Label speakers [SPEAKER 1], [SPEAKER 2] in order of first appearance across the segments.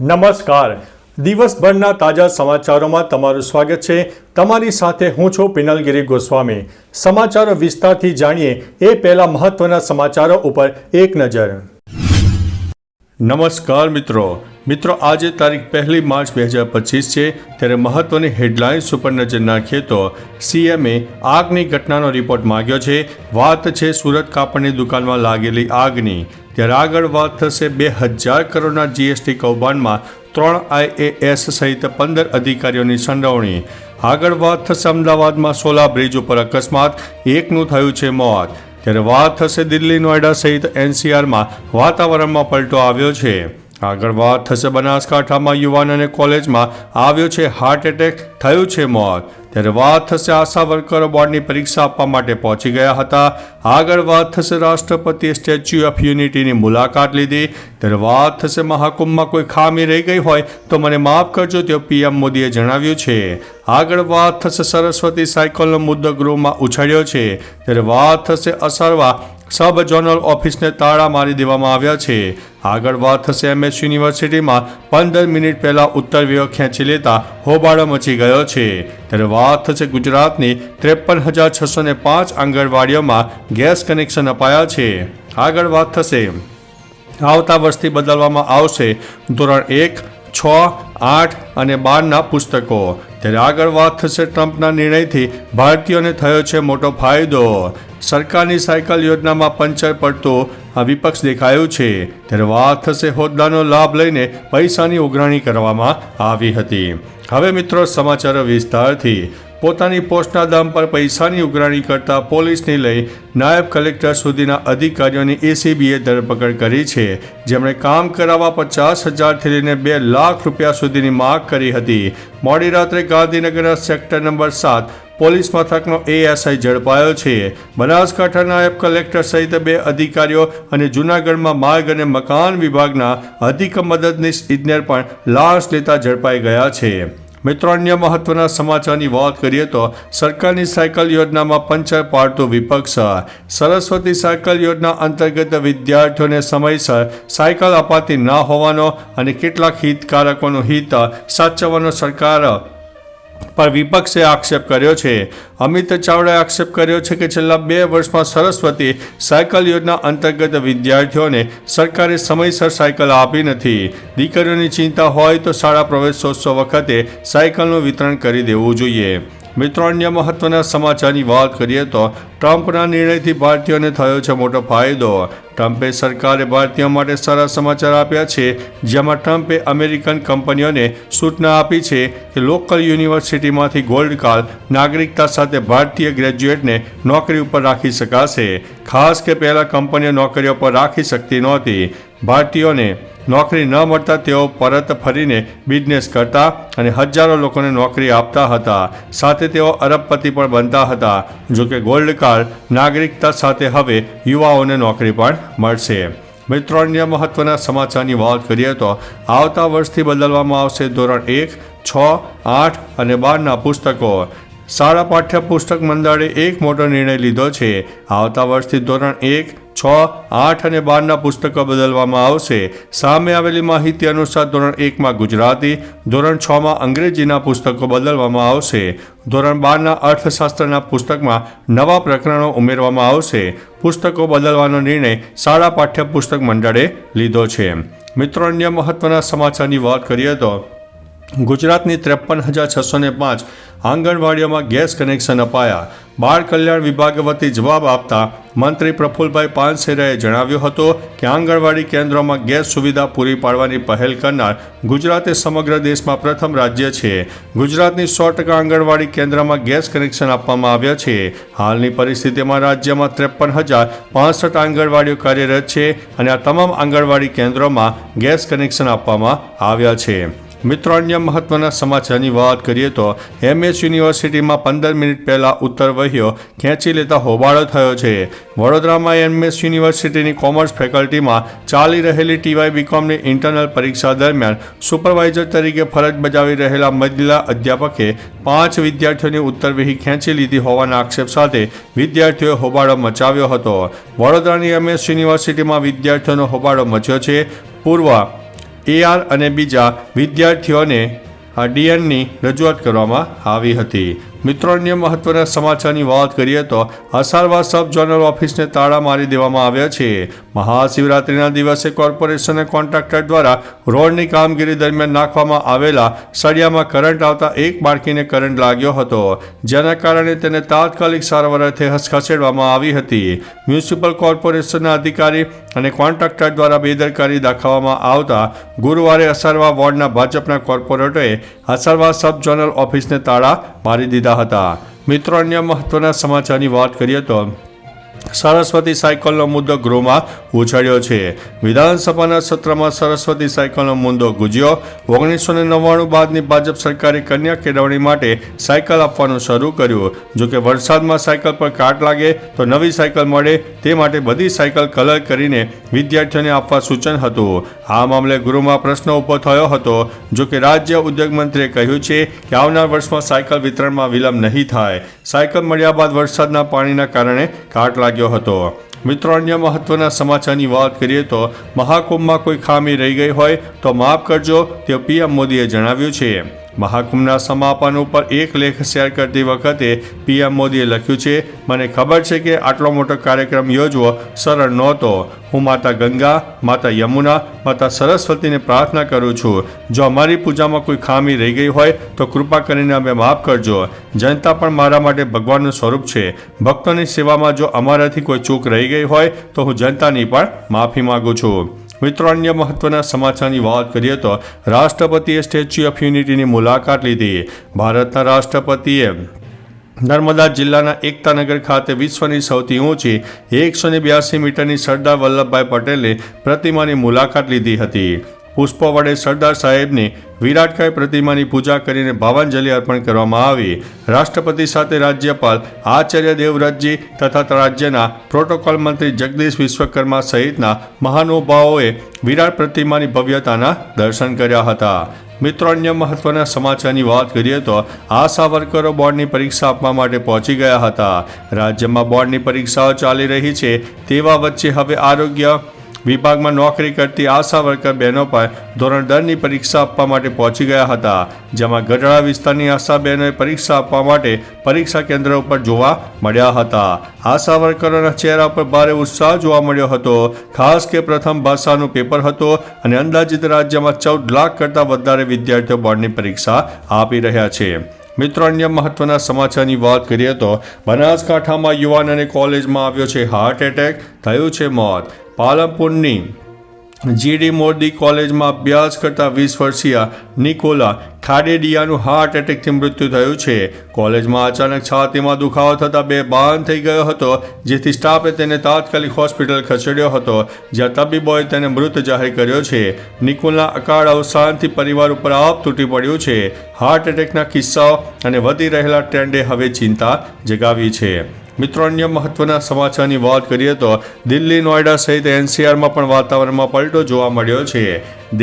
[SPEAKER 1] નમસ્કાર. દિવસભરના તાજા સમાચારોમાં તમારું સ્વાગત છે. તમારી સાથે હું છું પિનલગીરી ગોસ્વામી. સમાચારો વિસ્તારથી જાણીએ એ પહેલા મહત્વના સમાચારો ઉપર એક નજર. નમસ્કાર મિત્રો. મિત્રો, આજે તારીખ પહેલી માર્ચ બે હજાર પચીસ છે. ત્યારે મહત્વની હેડલાઇન્સ ઉપર નજર નાખીએ તો સીએમએ આગની ઘટનાનો રિપોર્ટ માંગ્યો છે. વાત છે સુરત કાપડની દુકાનમાં લાગેલી આગની. ત્યારે આગળ વાત થશે બે હજાર કરોડના જીએસટી કૌભાંડમાં ત્રણ આઈએએસ સહિત પંદર અધિકારીઓની સંડોવણી. આગળ વાત થશે અમદાવાદમાં સોલા બ્રિજ ઉપર અકસ્માત, એકનું થયું છે મોત. ત્યારે વાત થશે દિલ્હી નોઈડા સહિત એનસીઆરમાં વાતાવરણમાં પલટો આવ્યો છે. આગળ વાત થશે બનાસકાંઠામાં યુવાન અને કોલેજમાં આવ્યો છે હાર્ટ એટેક થયું છે મોત. ત્યારે વાત થશે આશા વર્કરો બોર્ડની પરીક્ષા આપવા માટે પહોંચી ગયા હતા. આગળ વાત થશે રાષ્ટ્રપતિએ સ્ટેચ્યુ ઓફ યુનિટીની મુલાકાત લીધી. ત્યારે વાત થશે મહાકુંભમાં કોઈ ખામી રહી ગઈ હોય તો મને માફ કરજો, તેઓ પીએમ મોદીએ જણાવ્યું છે. આગળ વાત થશે સરસ્વતી સાયકલનો મુદ્દો ગૃહમાં ઉછાળ્યો છે. ત્યારે વાત થશે અસરવા સબ ઝોનલ ઓફિસને તાળા મારી દેવામાં આવ્યા છે. આગળ વાત થશે એમએસ યુનિવર્સિટીમાં. પંદર મિનિટ પહેલા ઉત્તર વિયો ખેંચી લેતા હોબાળો મચી ગયો છે. ત્યારે વાત થશે ગુજરાતની. ત્રેપન હજાર છસો ને પાંચ આંગણવાડીઓમાં ગેસ કનેક્શન અપાયા છે. આગળ વાત થશે. આવતા વર્ષથી બદલવામાં આવશે. ધોરણ એક, છ આઠ અને બારના પુસ્તકો. ત્યારે આગળ વાત થશે ટ્રમ્પના નિર્ણયથી. ભારતીયોને થયો છે મોટો ફાયદો. સરકારની સાયકલ યોજનામાં પંચર પડતું. આ વિપક્ષ દેખાયું છે. ત્યારે વાત થશે હોદ્દાનો લાભ લઈને પૈસાની ઉઘરાણી કરવામાં આવી હતી. હવે મિત્રો સમાચારો વિસ્તારથી. પોતાની પોસ્ટના દામ પર પૈસાની ઉઘરાણી કરતા પોલીસને લઈ નાયબ કલેક્ટર સુધીના અધિકારીઓની એસીબીએ ધરપકડ કરી છે. જેમણે કામ કરાવવા પચાસ હજારથી લઈને બે લાખ રૂપિયા સુધીની માગ કરી હતી. મોડી રાત્રે ગાંધીનગરના સેક્ટર નંબર સાત પોલીસ મથકનો એએસઆઈ ઝડપાયો છે. બનાસકાંઠા નાયબ કલેક્ટર સહિત બે અધિકારીઓ અને જૂનાગઢમાં માર્ગ અને મકાન વિભાગના અધિક મદદનીશ ઇજનેર પણ લાશ લેતા ઝડપાઈ ગયા છે. મિત્રો, અન્ય મહત્વના સમાચારની વાત કરીએ તો સરકારની સાયકલ યોજનામાં પંચર પાડતું વિપક્ષ. સરસ્વતી સાયકલ યોજના અંતર્ગત વિદ્યાર્થીઓને સમયસર સાયકલ અપાતી ન હોવાનો અને કેટલાક હિતકારકોનું હિત સાચવવાનો સરકાર પર વિપક્ષે આક્ષેપ કર્યો છે. અમિત ચાવડાએ આક્ષેપ કર્યો છે કે છેલ્લા બે વર્ષમાં સરસ્વતી સાયકલ યોજના અંતર્ગત વિદ્યાર્થીઓને સરકારે સમયસર સાયકલ આપી નથી. દીકરીઓની ચિંતા હોય તો શાળા પ્રવેશોત્સવ વખતે સાયકલનું વિતરણ કરી દેવું જોઈએ. મિત્રો, અન્ય મહત્વના સમાચારની વાત કરીએ તો ટ્રમ્પના નિર્ણયથી ભારતીયોને થયો છે મોટો ફાયદો. ટ્રમ્પે સરકારે ભારતીયો માટે સારા સમાચાર આપ્યા છે, જેમાં ટ્રમ્પે અમેરિકન કંપનીઓને સૂચના આપી છે કે લોકલ યુનિવર્સિટીમાંથી ગોલ્ડ કાર્ડ નાગરિકતા સાથે ભારતીય ગ્રેજ્યુએટને નોકરી ઉપર રાખી શકાશે. ખાસ કે પહેલાં કંપનીઓ નોકરીઓ પર રાખી શકતી નહોતી. ભારતીયોને નોકરી ન મળતા તેઓ પરત ફરીને બિઝનેસ કરતા અને હજારો લોકોને નોકરી આપતા હતા. સાથે તેઓ અરબપતિ પણ બનતા હતા જોકે ગોલ્ડ કાર્ડ નાગરિકતા સાથે હવે યુવાઓને નોકરી પણ મળશે. મિત્રો, અન્ય મહત્વના સમાચારની વાત કરીએ તો આવતા વર્ષથી બદલવામાં આવશે ધોરણ એક, છ, આઠ અને બારના પુસ્તકો. શાળા પાઠ્યપુસ્તક મંડળે એક મોટો નિર્ણય લીધો છે. આવતા વર્ષથી ધોરણ એક છ, આઠ અને બારના પુસ્તકો બદલવામાં આવશે. સામે આવેલી માહિતી અનુસાર ધોરણ એકમાં ગુજરાતી, ધોરણ છમાં અંગ્રેજીના પુસ્તકો બદલવામાં આવશે. ધોરણ બારના અર્થશાસ્ત્રના પુસ્તકમાં નવા પ્રકરણો ઉમેરવામાં આવશે. પુસ્તકો બદલવાનો નિર્ણય શાળા પાઠ્યપુસ્તક મંડળે લીધો છે. મિત્રો, અન્ય મહત્વના સમાચારની વાત કરીએ તો ગુજરાતની ત્રેપન હજાર છસો ને પાંચ આંગણવાડીઓમાં ગેસ કનેક્શન અપાયા. બાળ કલ્યાણ વિભાગ વતી જવાબ આપતા મંત્રી પ્રફુલભાઈ પાનસેરાએ જણાવ્યું હતું કે આંગણવાડી કેન્દ્રોમાં ગેસ સુવિધા પૂરી પાડવાની પહેલ કરનાર ગુજરાત એ સમગ્ર દેશમાં પ્રથમ રાજ્ય છે. ગુજરાતની સો ટકા આંગણવાડી કેન્દ્રમાં ગેસ કનેક્શન આપવામાં આવ્યા છે. હાલની પરિસ્થિતિમાં રાજ્યમાં ત્રેપન હજાર પાસઠ આંગણવાડીઓ કાર્યરત છે અને આ તમામ આંગણવાડી કેન્દ્રોમાં ગેસ કનેક્શન આપવામાં આવ્યા છે. મિત્રો, અન્ય મહત્વના સમાચારની વાત કરીએ તો એમએસ યુનિવર્સિટીમાં પંદર મિનિટ પહેલાં ઉત્તર વહ્યો, ખેંચી લેતા હોબાળો થયો છે. વડોદરામાં એમએસ યુનિવર્સિટીની કોમર્સ ફેકલ્ટીમાં ચાલી રહેલી ટીવાય બીકોમની ઇન્ટરનલ પરીક્ષા દરમિયાન સુપરવાઇઝર તરીકે ફરજ બજાવી રહેલા મહિલા અધ્યાપકે પાંચ વિદ્યાર્થીઓની ઉત્તર વહી ખેંચી લીધી હોવાના આક્ષેપ સાથે વિદ્યાર્થીઓએ હોબાળો મચાવ્યો હતો. વડોદરાની એમએસ યુનિવર્સિટીમાં વિદ્યાર્થીઓનો હોબાળો મચ્યો છે. પૂર્વ એઆર અને બીજા વિદ્યાર્થીઓને આ ડીએનની રજૂઆત કરવામાં આવી હતી. મિત્રો અન્ય મહત્વના સમાચારની વાત કરીએ તો અસારવા સબ ઝોનલ ઓફિસને તાળા મારી દેવામાં આવ્યા છે. મહાશિવરાત્રિના દિવસે કોર્પોરેશન કોન્ટ્રાક્ટર દ્વારા રોડની કામગીરી દરમિયાન નાખવામાં આવેલા સળિયામાં કરંટ આવતા એક બાળકીને કરંટ લાગ્યો હતો, જેના કારણે તેને તાત્કાલિક સારવાર અર્થે ખસેડવામાં આવી હતી. મ્યુનિસિપલ કોર્પોરેશનના અધિકારી અને કોન્ટ્રાક્ટર દ્વારા બેદરકારી દાખવવામાં આવતા ગુરુવારે અસારવા વોર્ડના ભાજપના કોર્પોરેટરે અસારવા સબ ઝોનલ ઓફિસને તાળા મારી દીધા હતા. મિત્રો અન્ય મહત્વના સમાચારની વાત કરીએ તો સરસ્વતી સાયકલનો મુદ્દો ગૃહમાં ઉછળ્યો છે. વિધાનસભાના સત્રમાં સરસ્વતી સાયકલનો મુદ્દો ગુજ્યો. ઓગણીસો ને નવ્વાણું બાદની ભાજપ સરકારે કન્યા કેળવણી માટે સાયકલ આપવાનું શરૂ કર્યું. જો કે વરસાદમાં સાયકલ પર કાટ લાગે તો નવી સાયકલ મળે તે માટે બધી સાયકલ કલર કરીને વિદ્યાર્થીઓને આપવા સૂચન હતું. આ મામલે ગૃહમાં પ્રશ્ન ઊભો થયો હતો. જો કે રાજ્ય ઉદ્યોગ મંત્રીએ કહ્યું છે કે આવનાર વર્ષમાં સાયકલ વિતરણમાં વિલંબ નહીં થાય. સાયકલ મળ્યા બાદ વરસાદના પાણીના કારણે કાટ લાગ્યો હતો. મિત્રો, અન્ય મહત્વના સમાચારની વાત કરીએ તો મહાકુંભમાં કોઈ ખામી રહી ગઈ હોય તો માફ કરજો, તે પીએમ મોદીએ જણાવ્યું છે. મહાકુંભના સમાપન ઉપર એક લેખ શેર કરતી વખતે પીએમ મોદીએ લખ્યું છે, મને ખબર છે કે આટલો મોટો કાર્યક્રમ યોજવો સરળ નહોતો. હું માતા ગંગા, માતા યમુના, માતા સરસ્વતીને પ્રાર્થના કરું છું. જો અમારી પૂજામાં કોઈ ખામી રહી ગઈ હોય, તો કૃપા કરીને અમે માફ કરજો. જનતા પણ મારા માટે ભગવાનનું સ્વરૂપ છે. ભક્તોની સેવામાં જો અમારાથી કોઈ ચૂક રહી ગઈ હોય, તો હું જનતાની પણ માફી માગું છું. મિત્રો અન્ય મહત્વના સમાચારની વાત કરીએ તો રાષ્ટ્રપતિએ સ્ટેચ્યુ ઓફ યુનિટીની મુલાકાત લીધી. ભારતના રાષ્ટ્રપતિએ નર્મદા જિલ્લાના એકતાનગર ખાતે વિશ્વની સૌથી ઊંચી એકસો બ્યાસી મીટરની સરદાર વલ્લભભાઈ પટેલની પ્રતિમાની મુલાકાત લીધી હતી. પુષ્પો વડે સરદાર સાહેબની વિરાટકાય પ્રતિમાની પૂજા કરીને ભાવાંજલિ અર્પણ કરવામાં આવી. રાષ્ટ્રપતિ સાથે રાજ્યપાલ આચાર્ય દેવવ્રતજી તથા રાજ્યના પ્રોટોકોલ મંત્રી જગદીશ વિશ્વકર્મા સહિતના મહાનુભાવોએ વિરાટ પ્રતિમાની ભવ્યતાના દર્શન કર્યા હતા. મિત્રો, અન્ય મહત્વના સમાચારની વાત કરીએ તો આશા વર્કરો બોર્ડની પરીક્ષા આપવા માટે પહોંચી ગયા હતા. રાજ્યમાં બોર્ડની પરીક્ષાઓ ચાલી રહી છે તેવા વચ્ચે હવે આરોગ્ય વિભાગમાં નોકરી કરતી આશા વર્કર બહેનો પણ ધોરણ દરની પરીક્ષા આપવા માટે પહોંચી ગયા હતા, જેમાં ગઢડા વિસ્તારની આશા બહેનોએ પરીક્ષા આપવા માટે પરીક્ષા કેન્દ્ર ઉપર જોવા મળ્યા હતા. આશા વર્કરોના ચહેરા પર ભારે ઉત્સાહ જોવા મળ્યો હતો. ખાસ કે પ્રથમ ભાષાનું પેપર હતો અને અંદાજિત રાજ્યમાં ચૌદ લાખ કરતાં વધારે વિદ્યાર્થીઓ બોર્ડની પરીક્ષા આપી રહ્યા છે. મિત્રો, અન્ય મહત્વના સમાચારની વાત કરીએ તો બનાસકાંઠામાં યુવાન અને કોલેજમાં આવ્યો છે હાર્ટ એટેક થયું છે મોત. પાલનપુરની જીડી મોરડી કોલેજમાં અભ્યાસ કરતા વીસ વર્ષીય નિકોલા ખાડેડિયાનું હાર્ટ એટેકથી મૃત્યુ થયું છે. કોલેજમાં અચાનક છાતીમાં દુખાવો થતાં બે બાન થઈ ગયો હતો, જેથી સ્ટાફે તેને તાત્કાલિક હોસ્પિટલ ખસેડ્યો હતો, જ્યાં તબીબોએ તેને મૃત જાહેર કર્યો છે. નિકોલના અકાળ અવસાનથી પરિવાર ઉપર આપ તૂટી પડ્યું છે. હાર્ટ એટેકના કિસ્સાઓ અને વધી રહેલા ટ્રેન્ડે હવે ચિંતા જગાવી છે. મિત્રો, અન્ય મહત્વના સમાચારની વાત કરીએ તો દિલ્હી નોઈડા સહિત એનસીઆરમાં પણ વાતાવરણમાં પલટો જોવા મળ્યો છે.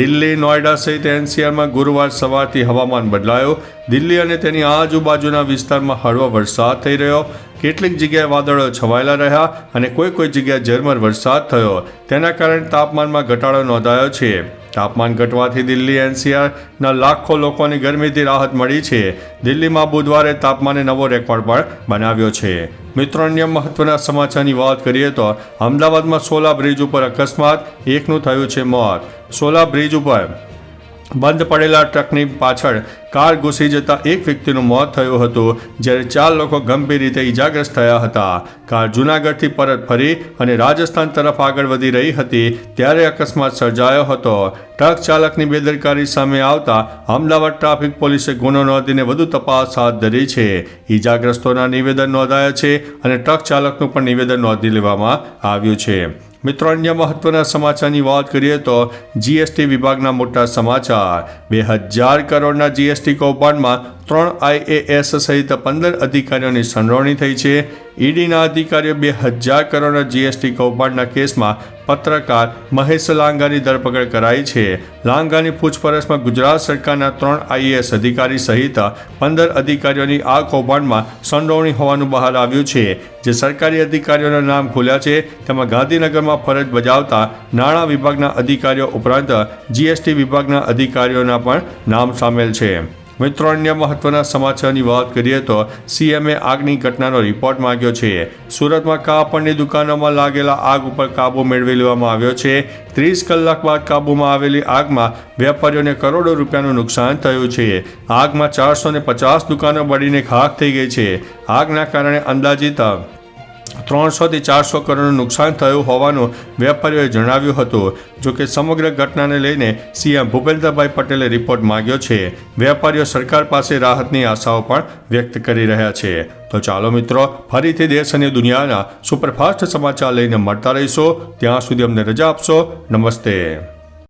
[SPEAKER 1] દિલ્હી નોઈડા સહિત એનસીઆરમાં ગુરુવાર સવારથી હવામાન બદલાયો. દિલ્હી અને તેની આજુબાજુના વિસ્તારમાં હળવો વરસાદ થઈ રહ્યો. કેટલીક જગ્યાએ વાદળો છવાયેલા રહ્યા અને કોઈ કોઈ જગ્યાએ ઝરમર વરસાદ થયો. તેના કારણે તાપમાનમાં ઘટાડો નોંધાયો છે. તાપમાન ઘટવાથી દિલ્હી એનસીઆરના લાખો લોકોની ગરમીથી રાહત મળી છે. દિલ્હીમાં બુધવારે તાપમાને નવો રેકોર્ડ પણ બનાવ્યો છે. મિત્રો, અન્ય મહત્વના સમાચારની વાત કરીએ તો અમદાવાદમાં સોલા બ્રિજ ઉપર અકસ્માત, એકનું થયું છે મોત. સોલા બ્રિજ ઉપર બંધ પડેલા ટ્રકની પાછળ કાર ઘૂસી જતા એક વ્યક્તિનું મોત થયું હતું, જ્યારે ચાર લોકો ગંભીર રીતે ઈજાગ્રસ્ત થયા હતા. કાર જૂનાગઢથી પરત ફરી અને રાજસ્થાન તરફ આગળ વધી રહી હતી, ત્યારે અકસ્માત સર્જાયો હતો. ટ્રક ચાલકની બેદરકારી સામે આવતા અમદાવાદ ટ્રાફિક પોલીસે ગુનો નોંધીને વધુ તપાસ હાથ ધરી છે. ઈજાગ્રસ્તોના નિવેદન નોંધાયા છે અને ટ્રક ચાલકનું પણ નિવેદન નોંધી લેવામાં આવ્યું છે. મિત્રો, અન્ય મહત્વના સમાચારની વાત કરીએ તો જીએસટી વિભાગના મોટા સમાચાર. બે હજાર કરોડના જીએસટી કૌભાંડમાં ત્રણ આઈએએસ સહિત પંદર અધિકારીઓની સંડોવણી થઈ છે. ઈડીના અધિકારીઓ બે હજાર કરોડના જીએસટી કૌભાંડના કેસમાં પત્રકાર મહેશ લાંગાની ધરપકડ કરાઈ છે. લાંગાની પૂછપરછમાં ગુજરાત સરકારના ત્રણ આઈએએસ અધિકારી સહિત પંદર અધિકારીઓની આ કૌભાંડમાં સંડોવણી હોવાનું બહાર આવ્યું છે. જે સરકારી અધિકારીઓના નામ ખુલ્યા છે, તેમાં ગાંધીનગરમાં ફરજ બજાવતા નાણાં વિભાગના અધિકારીઓ ઉપરાંત જીએસટી વિભાગના અધિકારીઓના પણ નામ સામેલ છે. મિત્રો અન્ય મહત્વના સમાચારની વાત કરીએ તો સીએમએ આગની ઘટનાનો રિપોર્ટ માંગ્યો છે. સુરતમાં કાપડની દુકાનોમાં લાગેલા આગ ઉપર કાબુ મેળવી લેવામાં આવ્યો છે. ત્રીસ કલાક બાદ કાબૂમાં આવેલી આગમાં વેપારીઓને કરોડો રૂપિયાનું નુકસાન થયું છે. આગમાં ચારસો ને પચાસ દુકાનો બળીને ખાખ થઈ ગઈ છે. આગના કારણે અંદાજિત ત્રણસોથી ચારસો કરોડનું નુકસાન થયું હોવાનું વેપારીઓએ જણાવ્યું હતું. જોકે સમગ્ર ઘટનાને લઈને સીએમ ભૂપેન્દ્રભાઈ પટેલે રિપોર્ટ માંગ્યો છે. વેપારીઓ સરકાર પાસે રાહતની આશાઓ પણ વ્યક્ત કરી રહ્યા છે. તો ચાલો મિત્રો, ફરીથી દેશ અને દુનિયાના સુપરફાસ્ટ સમાચાર લઈને મળતા રહીશો. ત્યાં સુધી અમને રજા આપશો. નમસ્તે.